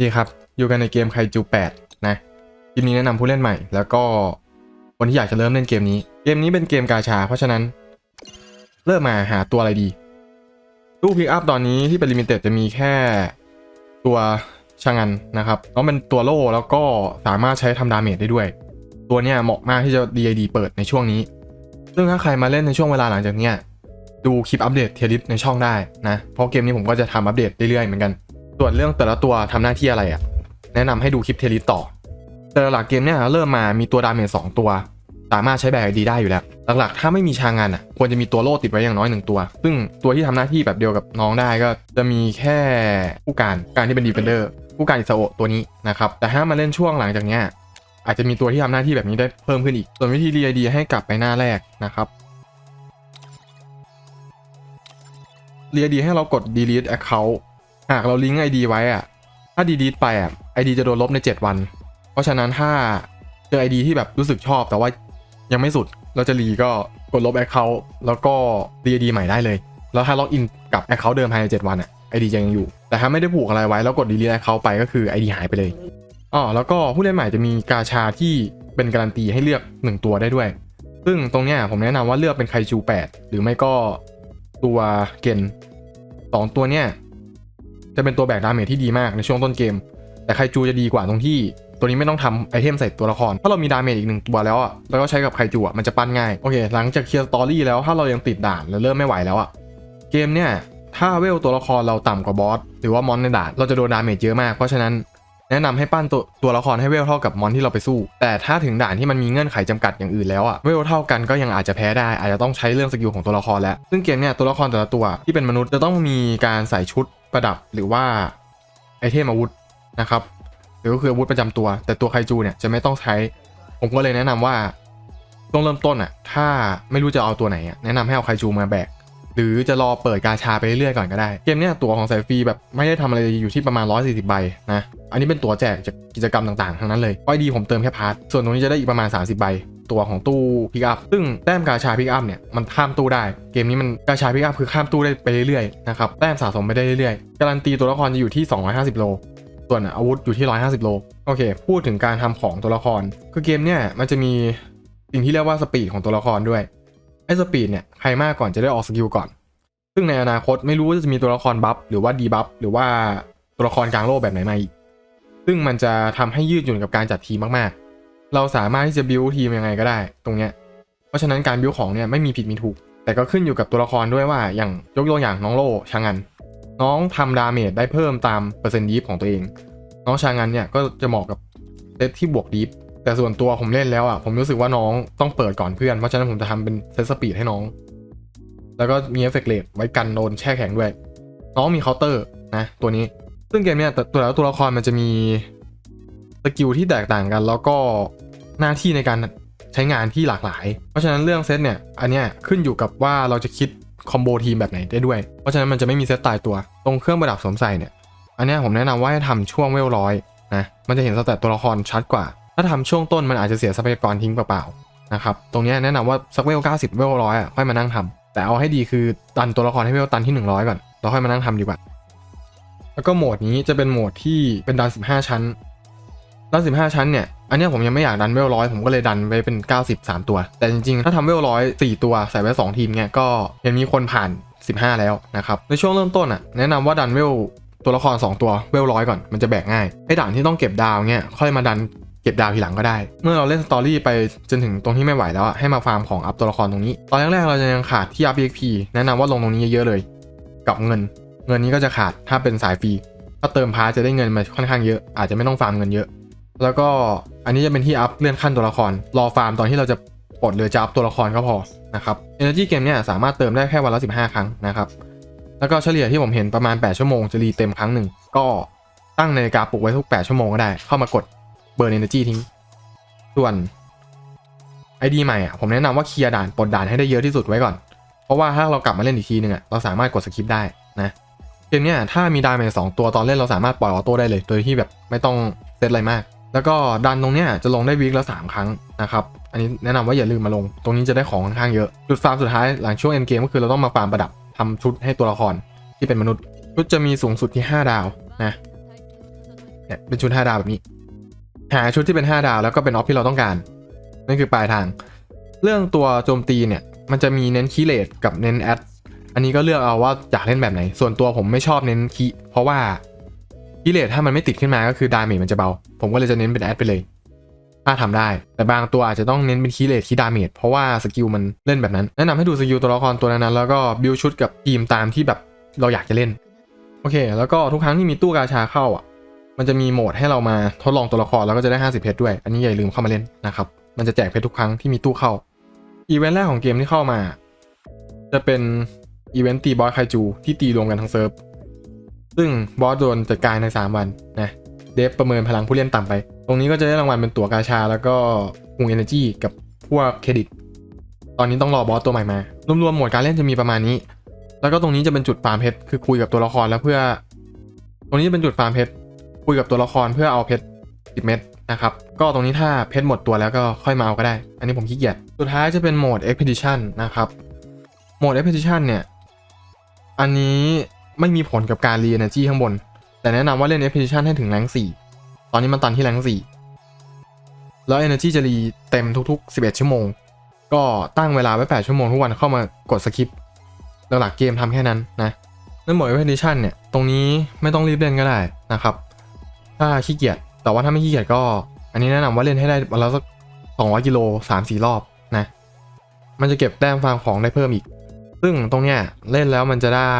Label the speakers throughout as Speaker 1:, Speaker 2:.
Speaker 1: ดีครับ อยู่กันในเกมไคจู8นะคลิปนี้แนะนำผู้เล่นใหม่ แล้วก็คนที่อยากจะเริ่มเล่นเกมนี้ เกมนี้เป็นเกมกาชา เพราะฉะนั้น เริ่มมาหาตัวอะไรดี ตู้พิกอัพตอนนี้ที่เป็นลิมิเต็ดจะมีแค่ตัวชางันนะครับแล้วเป็นตัวโล่แล้วก็สามารถใช้ทำดาเมจได้ด้วย ตัวเนี้ยเหมาะมากที่จะ DID เปิดในช่วงนี้ ซึ่งถ้าใครมาเล่นในช่วงเวลาหลังจากเนี้ยดูคลิปอัปเดตเทียริสในช่องได้นะ เพราะเกมนี้ผมก็จะทำอัปเดตเรื่อยๆเหมือนกัน ส่วนเรื่องแต่ละตัวทำหน้าที่อะไรอะ่ะ แนะนำให้ดูคลิปเทยริสต่อ แต่หลักเกมเนี่ยเริ่มมามีตัวดาเมจสองตัว สามารถใช้แบกดีได้อยู่แล้ว หลักๆ ถ้าไม่มีชางงานอะ ควรจะมีตัวโล่ติดไว้อย่างน้อยหนึ่งตัว ซึ่งตัวที่ทำหน้าที่แบบเดียวกับน้องได้ก็จะมีแค่ผู้การการที่เป็นดีเฟนเดอร์ผู้การอิสโอะตัวนี้นะครับแต่ถ้ามาเล่นช่วงหลังจากเนี้ยอาจจะมีตัวที่ทำหน้าที่แบบนี้ได้เพิ่มขึ้นอีก ส่วนวิธี DID ให้กลับไปหน้าแรกนะครับ DID ให้เรากด delete account หากเราลิงก์ ID ไว้อะถ้า delete ไปอะ ID จะโดนลบใน 7 วัน เพราะฉะนั้นถ้าเจอ ID ที่แบบรู้สึกชอบแต่ว่ายังไม่สุดเราจะรีก็กดลบ Account แล้วก็ DID ใหม่ได้เลย แล้วถ้าล็อกอินกับ Account เดิมภายใน7วันอะ ID จะยังอยู่ แต่ถ้าไม่ได้ผูกอะไรไว้แล้วกด delete Account ไปก็คือ ID หายไปเลยอ๋อแล้วก็ผู้เล่นใหม่จะมีกาชาที่เป็นการันตีให้เลือก 1 ตัวได้ด้วย ซึ่งตรงเนี้ยผมแนะนำว่าเลือกเป็นไคจู 8 หรือไม่ก็ตัวเกนสองตัวเนี้ย จะเป็นตัวแบกดาเมจที่ดีมากในช่วงต้นเกม แต่ไคจูจะดีกว่าตรงที่ตัวนี้ไม่ต้องทำไอเทมใส่ตัวละคร ถ้าเรามีดาเมจอีกหนึ่งตัวแล้วอะแล้วก็ใช้กับไคจูอะมันจะปั้นง่าย โอเค หลังจากเคลียร์สตอรี่แล้วถ้าเรายังติดด่านแล้วเริ่มไม่ไหวแล้วอะ เกมเนี่ย ถ้าเวลตัวละครเราต่ำกว่าบอสหรือว่ามอนในด่านเราจะโดนดาเมจเยอะมาก เพราะฉะนั้น แนะนำให้ปั้นตัวตัวละครให้เวลเท่ากับมอนที่เราไปสู้ แต่ถ้าถึงด่านที่มันมีเงื่อนไขจำกัดอย่างอื่นแล้วอะเวลเท่ากันก็ยังอาจจะแพ้ได้ อาจจะต้องใช้เรื่องสกิลของตัวละครแล้ว ซึ่งเกมเนี่ยตัวละครแต่ละตัวที่เป็นมนุษย์จะต้องมีการใส่ชุดประดับหรือว่าไอเทมอาวุธนะครับหรือก็คืออาวุธประจำตัว แต่ตัวไคจูเนี่ยจะไม่ต้องใช้ ผมก็เลยแนะนำว่าช่วงเริ่มต้นอะถ้าไม่รู้จะเอาตัวไหนอะแนะนำให้เอาไคจูมาแบก รือจะรอเปิดกาชาไปเรื่อยๆก่อนก็ได้ เกมเนี้ยตัวของสายฟรีแบบไม่ได้ทำอะไรอยู่ที่ประมาณ 140 ใบนะ อันนี้เป็นตัวแจกจากกิจกรรมต่างๆ ทั้งนั้นเลยอ้อดีผมเติมแค่พาร์ท ส่วนตรงนี้จะได้อีกประมาณ 30 ใบ ตัวของตู้พิกอัพ ซึ่งแต้มกาชาพิกอัพเนี่ยมันข้ามตู้ได้ เกมนี้มันกาชาพิกอัพคือข้ามตู้ได้ไปเรื่อยๆนะครับ แต้มสะสมไปได้เรื่อยๆ การันตีตัวละครจะอยู่ที่ 250 โล ส่วนอาวุธอยู่ที่ 150 โล โอเค พูดถึงการทำของตัวละคร คือเกมเนี่ยมันจะมีสิ่งที่เรียกว่าสปีดของตัวละครด้วย อ้สปีดเนี่ยใครมากก่อนจะได้ออกสกิลก่อน ซึ่งในอนาคตไม่รู้ว่าจะมีตัวละครบัฟหรือว่าดีบัฟหรือว่าตัวละครกลางโลกแบบไหนมาอีก ซึ่งมันจะทำให้ยืดหยุ่นกับการจัดทีมมากๆ เราสามารถที่จะบิวทีมยังไงก็ได้ ตรงเนี้ย เพราะฉะนั้นการบิวของเนี่ยไม่มีผิดมีถูก แต่ก็ขึ้นอยู่กับตัวละครด้วยว่าอย่างยกตัวอย่างน้องโลชางัน น้องทำดาเมจได้เพิ่มตามเปอร์เซ็นต์ดีฟของตัวเอง น้องชางันเนี่ยก็จะเหมาะกับเซตที่บวกดีฟ แต่ส่วนตัวผมเล่นแล้วอะผมรู้สึกว่าน้องต้องเปิดก่อนเพื่อน เพราะฉะนั้นผมจะทำเป็นเซตสปีดให้น้อง แล้วก็มีเอฟเฟกต์เลทไว้กันโดนแช่แข็งด้วย น้องมีเคาน์เตอร์นะตัวนี้ ซึ่งเกมเนี้ยตัวแล้วตัวละครมันจะมีสกิลที่แตกต่างกัน แล้วก็หน้าที่ในการใช้งานที่หลากหลาย เพราะฉะนั้นเรื่องเซตเนี่ย อันเนี้ยขึ้นอยู่กับว่าเราจะคิดคอมโบทีมแบบไหนได้ด้วย เพราะฉะนั้นมันจะไม่มีเซตตายตัว ตรงเครื่องประดับสวมใส่เนี่ย อันเนี้ยผมแนะนำว่าให้ทำช่วงเวลร้อยนะ มันจะเห็นสแตทตัวละครชัดกว่า ถ้าทำช่วงต้นมันอาจจะเสียทรัพยากรทิ้งเปล่าๆนะครับ ตรงนี้แนะนำว่าสักเวล90เวลร้อยอะค่อยมานั่งทำแต่เอาให้ดีคือตันตัวละครให้เวลตันที่ 100 ก่อนแล้วค่อยมานั่งทำดีกว่า แล้วก็โหมดนี้จะเป็นโหมดที่เป็นดัน 15 ชั้นดัน 15 ชั้นเนี่ย อันนี้ผมยังไม่อยากดันเวลร้อยผมก็เลยดันไปเป็น 90 3 ตัว แต่จริงๆ ถ้าทำเวลร้อย4ตัวใส่ไว้2ทีมเนี่ยก็ยังมีคนผ่าน 15 แล้วนะครับ ในช่วงเริ่มต้นอะแนะนำว่าดันเวลตัวละคร 2 ตัวเวลร้อยก่อนมันจะแบกง่ายไอ้ด่านที่ต้องเก็บดาวเนี่ยค่อยมาดัน เก็บดาวทีหลังก็ได้ เมื่อเราเล่นสตอรี่ไปจนถึงตรงที่ไม่ไหวแล้วให้มาฟาร์มของอัพตัวละครตรงนี้ ตอนแรกๆเราจะยังขาดที่อัพ EXP แนะนำว่าลงตรงนี้เยอะๆเลย กับเงิน เงินนี้ก็จะขาดถ้าเป็นสายฟรี ถ้าเติมพาร์จะได้เงินมาค่อนข้างเยอะ อาจจะไม่ต้องฟาร์มเงินเยอะ แล้วก็อันนี้จะเป็นที่อัพเลื่อนขั้นตัวละคร รอฟาร์มตอนที่เราจะปลดเรือจะอัพตัวละครก็พอนะครับ Energy เกมเนี่ยสามารถเติมได้แค่วันละ 15 ครั้งนะครับ แล้วก็เฉลี่ยที่ผมเห็นประมาณ 8 ชั่วโมงจะรีเต็มครั้งหนึ่ง ก็ตั้งนาฬิกาปลุกไว้ทุก 8 ชั่วโมงก็ได้ เข้ามากด เบิร์น Energy ทิ้ง ส่วน ID ใหม่อะผมแนะนำว่าเคลียร์ด่านปลดด่านให้ได้เยอะที่สุดไว้ก่อน เพราะว่าถ้าเรากลับมาเล่นอีกทีหนึ่งอะเราสามารถกดสคิปได้นะเกมเนี้ยถ้ามีดาเมจสองตัวตอนเล่นเราสามารถปล่อยออโต้ได้เลย โดยที่แบบไม่ต้องเซตอะไรมาก แล้วก็ดันตรงเนี้ยจะลงได้วีคละสามครั้งนะครับอันนี้แนะนำว่าอย่าลืมมาลง ตรงนี้จะได้ของค่อนข้างเยอะ จุดฟาร์มสุดท้ายหลังช่วงเอ็นเกมก็คือเราต้องมาฟาร์มประดับทำชุดให้ตัวละครที่เป็นมนุษย์ชุดจะมีสูงสุดที่ 5 ดาวนะเนี่ยเป็นชุด 5 ดาวแบบนี้ หาชุดที่เป็น 5 ดาวแล้วก็เป็นออฟที่เราต้องการ นั่นคือปลายทาง เรื่องตัวโจมตีเนี่ย มันจะมีเน้นคีเลตกับเน้นแอดอันนี้ก็เลือกเอาว่าอยากเล่นแบบไหน ส่วนตัวผมไม่ชอบเน้นคีเพราะว่าคีเลตถ้ามันไม่ติดขึ้นมาก็คือดาเมจมันจะเบา ผมก็เลยจะเน้นเป็นแอดไปเลย ถ้าทำได้ แต่บางตัวอาจจะต้องเน้นเป็นคีเลตคีดาเมจเพราะว่าสกิลมันเล่นแบบนั้น แนะนำให้ดูสกิลตัวละครตัวนั้นแล้วก็บิวชุดกับทีมตามที่แบบเราอยากจะเล่น โอเค แล้วก็ทุกครั้งที่มีตู้กาชาเข้าอะ มันจะมีโหมดให้เรามาทดลองตัวละครแล้วก็จะได้ 50เพชรด้วย อันนี้อย่าลืมเข้ามาเล่นนะครับ มันจะแจกเพชรทุกครั้งที่มีตู้เข้า อีเวนต์แรกของเกมที่เข้ามา จะเป็นอีเวนต์ตีบอสไคจูที่ตีรวมกันทั้งเซิร์ฟ ซึ่งบอสโดนจัดการใน 3 วันนะ เดฟประเมินพลังผู้เล่นต่ำไป ตรงนี้ก็จะได้รางวัลเป็นตั๋วกาชา แล้วก็คุงเอเนจีกับพวกเครดิต ตอนนี้ต้องรอบอสตัวใหม่มารวมๆโหมดการเล่นจะมีประมาณนี้ แล้วก็ตรงนี้จะเป็นจุดฟาร์มเพชร คือคุยกับตัวละครแล้วเพื่อ ตรงนี้จะเป็นจุดฟาร์มเพชร คุยกับตัวละครเพื่อเอาเพชร10 เม็ดนะครับ ก็ตรงนี้ถ้าเพชรหมดตัวแล้วก็ค่อยมาเอาก็ได้ อันนี้ผมขี้เกียจ สุดท้ายจะเป็นโหมด Expedition นะครับ โหมด Expedition เนี่ย อันนี้ไม่มีผลกับการรี Energy ข้างบน แต่แนะนำว่าเล่น Expedition ให้ถึงแรง4 ตอนนี้มันตันที่แรง4 แล้ว Energy จะรีเต็มทุก ๆ 11 ชั่วโมง ก็ตั้งเวลาไว้ 8 ชั่วโมงทุกวันเข้ามากดสคิปหลักเกมทำแค่นั้นนะในโหมด Expedition เนี่ย ตรงนี้ไม่ต้องรีบเล่นก็ได้นะครับ ถ้าขี้เกียจแต่ว่าถ้าไม่ขี้เกียจก็ อันนี้แนะนำว่าเล่นให้ได้วันละสัก200กิโล3-4รอบนะ มันจะเก็บแต้มฟาร์มของได้เพิ่มอีก ซึ่งตรงเนี้ยเล่นแล้วมันจะได้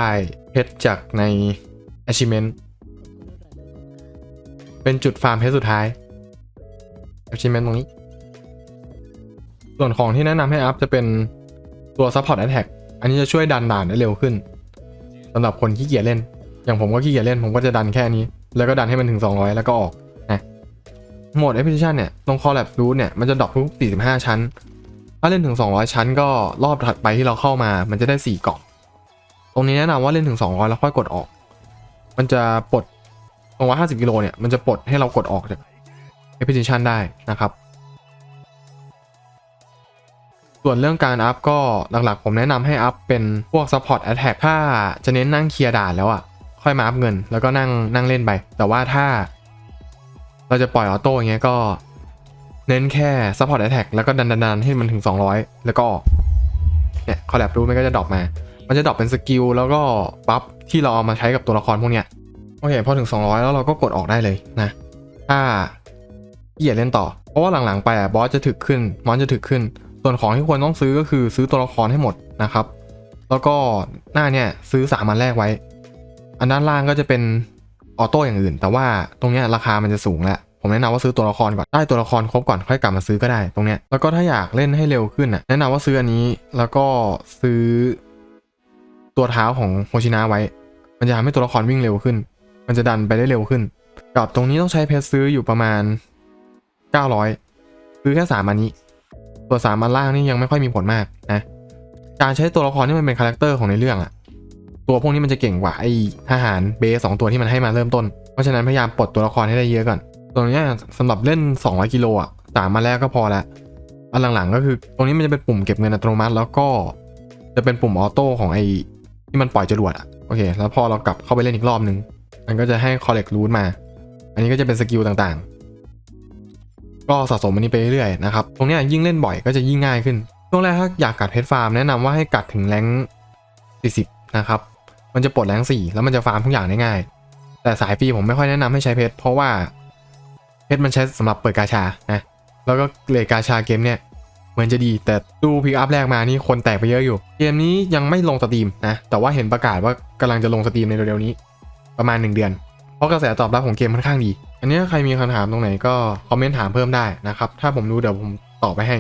Speaker 1: เพชรจากใน achievement เป็นจุดฟาร์มเพชรสุดท้าย achievement ตรงนี้ ส่วนของที่แนะนำให้อัพจะเป็นตัว support attack อันนี้จะช่วยดันด่านได้เร็วขึ้นสำหรับคนขี้เกียจเล่น อย่างผมก็ขี้เกียจเล่นผมก็จะดันแค่นี้ แล้วก็ดันให้มันถึง 200 แล้วก็ออกนะโหมด Expedition เนี่ยตรง Collab Route เนี่ยมันจะดรอปทุก 45 ชั้น ถ้าเล่นถึง 200 ชั้น ก็รอบถัดไปที่เราเข้ามา มันจะได้ 4 กล่อง ตรงนี้แนะนำว่าเล่นถึง 200 แล้วค่อยกดออก มันจะปลดตรงว่า50กิโลเนี่ยมันจะปลดให้เรากดออกจาก Expedition ได้นะครับส่วนเรื่องการอัพก็หลักๆ ผมแนะนำให้อัพเป็นพวก Support Attack ถ้าจะเน้นนั่งเคลียร์ด่านแล้วอะ่ะ ค่อยมาอัพเงิน แล้วก็นั่งนั่งเล่นไป แต่ว่าถ้า เราจะปล่อยออโต้อย่างเงี้ยก็ เน้นแค่ Support Attack แล้วก็ดันดันดันให้มันถึง 200 แล้วก็เนี่ยคอลแลบรู้มันก็จะดรอปมา มันจะดรอปเป็นสกิลแล้วก็บัฟที่เราเอามาใช้กับตัวละครพวกเนี้ยโอเคพอถึง 200 แล้วเราก็กดออกได้เลยนะ ถ้าเกียดเล่นต่อ เพราะว่าหลังๆไปอะบอสจะถึกขึ้น มอนจะถึกขึ้น ส่วนของที่ควรต้องซื้อก็คือซื้อตัวละครให้หมดนะครับ แล้วก็หน้าเนี่ยซื้อสามอันแรกไว้ อันด้านล่างก็จะเป็นออโต้อย่างอื่น แต่ว่าตรงเนี้ยราคามันจะสูงแล้วผมแนะนำว่าซื้อตัวละครก่อนได้ตัวละครครบก่อนค่อยกลับมาซื้อก็ได้ตรงเนี้ยแล้วก็ถ้าอยากเล่นให้เร็วขึ้นอะแนะนำว่าซื้ออันนี้แล้วก็ซื้อ ตัวเท้าของโฮชินะไว้ มันจะทำให้ตัวละครวิ่งเร็วขึ้น มันจะดันไปได้เร็วขึ้น กับตรงนี้ต้องใช้เพชรซื้ออยู่ประมาณ 900 ซื้อแค่สามอันนี้ ตัวสามอันล่างนี่ยังไม่ค่อยมีผลมากนะการใช้ตัวละครที่มันเป็นคาแรคเตอร์ของในเรื่องอะ ตัวพวกนี้มันจะเก่งกว่าไอ้ทหารเบสสองตัวที่มันให้มาเริ่มต้น เพราะฉะนั้นพยายามปลดตัวละครให้ได้เยอะก่อนตรงเนี้ยสำหรับเล่น 200 กิโลอะสามมาแรกก็พอละอันหลังๆ ก็คือตรงนี้มันจะเป็นปุ่มเก็บเงินอัตโนมัติ แล้วก็จะเป็นปุ่มออโต้ของไอ้ที่มันปล่อยจรวดอะโอเค แล้วพอเรากลับเข้าไปเล่นอีกรอบนึงมันก็จะให้ collect loot มา อันนี้ก็จะเป็นสกิลต่างๆ ก็สะสมอันนี้ไปเรื่อยๆนะครับ ตรงเนี้ยยิ่งเล่นบ่อยก็จะยิ่งง่ายขึ้น ช่วงแรกถ้าอยากกัดเพชรฟาร์มแนะนำว่าให้กัดถึงแรง40 นะครับ มันจะปลดแรง4แล้วมันจะฟาร์มทุกอย่างได้ง่าย แต่สายฟรีผมไม่ค่อยแนะนำให้ใช้เพชรเพราะว่าเพชรมันใช้สำหรับเปิดกาชานะแล้วก็เลทกาชาเกมเนี่ยเหมือนจะดีแต่ดูพิกอัพแรกมานี่คนแตกไปเยอะอยู่ เกมนี้ยังไม่ลงสตรีมนะแต่ว่าเห็นประกาศว่ากำลังจะลงสตรีมในเร็วๆนี้ ประมาณ 1 เดือน เพราะกระแสตอบรับของเกมค่อนข้างดี อันนี้ใครมีคำถามตรงไหนก็คอมเมนต์ถามเพิ่มได้นะครับถ้าผมรู้เดี๋ยวผมตอบไปให้